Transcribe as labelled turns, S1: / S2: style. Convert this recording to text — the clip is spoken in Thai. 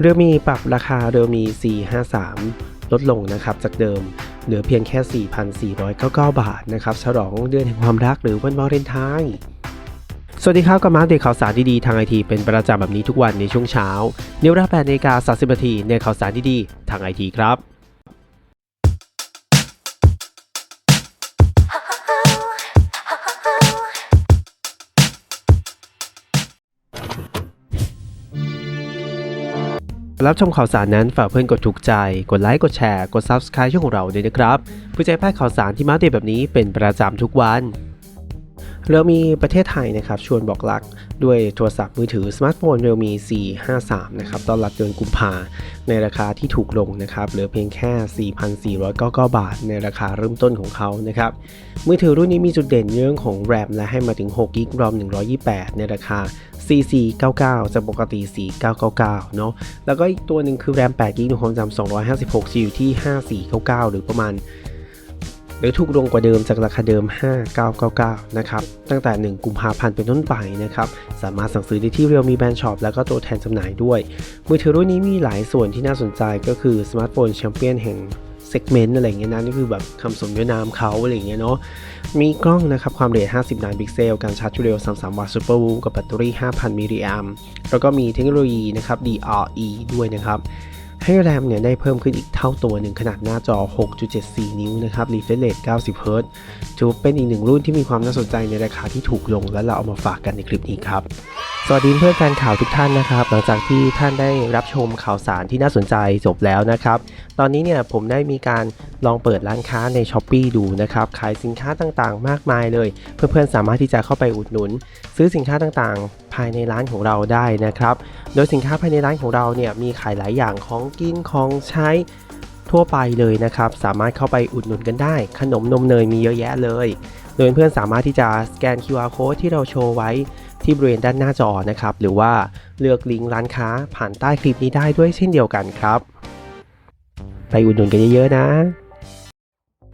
S1: เรือมีปรับราคาเรือมี 453 ลดลงนะครับจากเดิมเหลือเพียงแค่ 4,499 บาทนะครับฉลองเดือนแห่งความรักหรือวันวาเลนไทน์สวัสดีครับกับมาร์เดข่าวสารดีๆทางไอทีเป็นประจำแบบนี้ทุกวันในช่วงเช้าเนเวรา8นาฬิกา30นาทีในข่าวสารดีๆทางไอทีครับ รับชมข่าวสารนั้นฝากเพื่อนกดถูกใจ กดไลค์ กดแชร์ กด Subscribe ช่องของเราด้วยนะครับ เพื่อจะให้พลาดข่าวสารที่มาเดตแบบนี้เป็นประจำทุกวัน เรามีประเทศไทยนะครับชวนบอกรักด้วยโทรศัพท์มือถือสมาร์ทโฟนเรียวมี 453 นะครับตอนรับเดือนกุมภาในราคาที่ถูกลงนะครับเหลือเพียงแค่ 4,499 บาท ในราคาเริ่มต้นของเขานะครับมือถือรุ่นนี้มีจุดเด่นเรื่องของแรมและให้มาถึง6กิกรอม128 ในราคา 4499 จากปกติ 4999 เนาะแล้วก็อีกตัวหนึ่งคือแรม8กิกความจำ256 จะอยู่ที่ 5499 หรือประมาณ หรือถูกลงกว่าเดิมจากราคาเดิม 5999 นะครับ ตั้งแต่ 1 กุมภาพันธ์เป็นต้นไปนะครับ สามารถสั่งซื้อได้ที่ Realme Band Shop แล้วก็ตัวแทนจำหน่ายด้วย มือถือรุ่นนี้มีหลายส่วนที่น่าสนใจก็คือสมาร์ทโฟนแชมเปี้ยนแห่งเซกเมนต์อะไรเงี้ยนะนี่คือแบบคำสมญานามเขาอะไรเงี้ยเนาะมีกล้องนะครับ ความละเอียด 50 ล้านพิกเซล การชาร์จเร็ว 33 วัตต์ซูเปอร์วูกับแบตเตอรี่ 5,000 มิลลิแอมป์แล้วก็มีเทคโนโลยีนะครับ DRE ด้วยนะครับ ให้แรมเนี่ยได้เพิ่มขึ้นอีกเท่าตัวหนึ่งขนาดหน้าจอ 6.74 นิ้วนะครับ refresh rate 90 Hz ถือเป็นอีกหนึ่งรุ่นที่มีความน่าสนใจในราคาที่ถูกลงและเราเอามาฝากกันในคลิปนี้ครับ สวัสดีเพื่อนแฟนข่าวทุกท่านนะครับ หลังจากที่ท่านได้รับชมข่าวสารที่น่าสนใจจบแล้วนะครับ ตอนนี้เนี่ยผมได้มีการลองเปิดร้านค้าใน s h อ p e e ดูนะครับขายสินค้าต่างๆ มากมายเลย เพื่อนๆสามารถที่จะเข้าไปอุดหนุน ซื้อสินค้าต่างๆ ภายในร้านของเราได้นะครับ โดยสินค้าภายในร้านของเราเนี่ยมีขายหลายอย่างของกินของใช้ทั่วไปเลยนะครับ สามารถเข้าไปอุดหนุนกันได้ ขนมนมเนยมีเยอะแยะเลย โดยเพื่อนๆสามารถที่จะสแกน QR code ที่เราโชว์ไว้ที่บริเวณด้านหน้าจอนะครับ หรือว่าเลือกลิงก์ร้านค้าผ่านใต้คลิปนี้ได้ด้วยเช่นเดียวกันครับ ไปอุดหนุนกันเยอะๆนะ